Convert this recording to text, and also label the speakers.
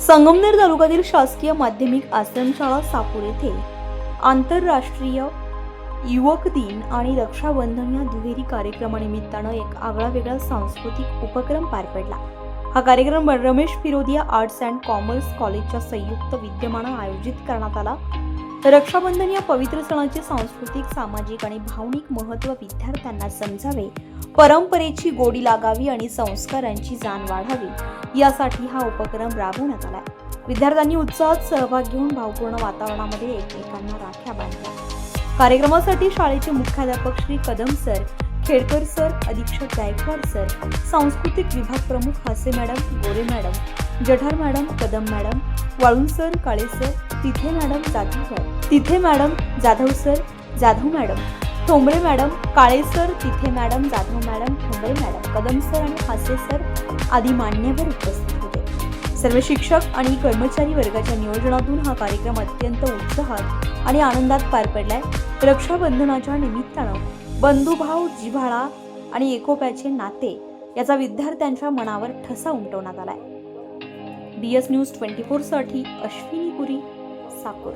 Speaker 1: संगमनेर तालुक्यातील शासकीय माध्यमिक आश्रमशाळा सापूर येथे आंतरराष्ट्रीय युवक दिन आणि रक्षाबंधन या दुहेरी कार्यक्रमानिमित्तानं एक आगळा वेगळा सांस्कृतिक उपक्रम पार पडला. हा कार्यक्रम Ramesh Firodia arts and commerce कॉलेजच्या संयुक्त विद्यमानं आयोजित करण्यात आला. रक्षाबंधन या पवित्र सणाचे सांस्कृतिक सामाजिक आणि भावनिक महत्त्व विद्यार्थ्यांना समजावे परंपरेची गोडी लागावी आणि संस्कारांची जाण वाढावी यासाठी हा उपक्रम राबवण्यात आला विद्यार्थ्यांनी उत्साहात सहभाग घेऊन भावपूर्ण वातावरणामध्ये एकमेकांना राख्या बांधल्या. कार्यक्रमासाठी शाळेचे मुख्याध्यापक श्री कदम सर खेडकर सर अधीक्षक गायकवाड सर सांस्कृतिक विभाग प्रमुख Hase madam Gore madam Jathar madam Kadam madam Walun sir Kale sir तिथे मॅडम जाती मॅडम तिथे madam Jadhav sir Jadhav madam. Thombale madam Kale sir तिथे madam Jadhav madam Thombale madam. Kadam sir आणि Hase sir आदी मान्यवर उपस्थित होते. सर्व शिक्षक आणि कर्मचारी वर्गाच्या नियोजनातून हा कार्यक्रम अत्यंत उत्साहात आणि आनंदात पार पडलाय. रक्षाबंधनाच्या निमित्तानं बंधुभाव जिव्हाळा आणि एकोप्याचे नाते याचा विद्यार्थ्यांच्या मनावर ठसा उमटवण्यात आलाय. बी एस न्यूज ट्वेंटी फोरसाठी अश्विनी पुरी साकूर.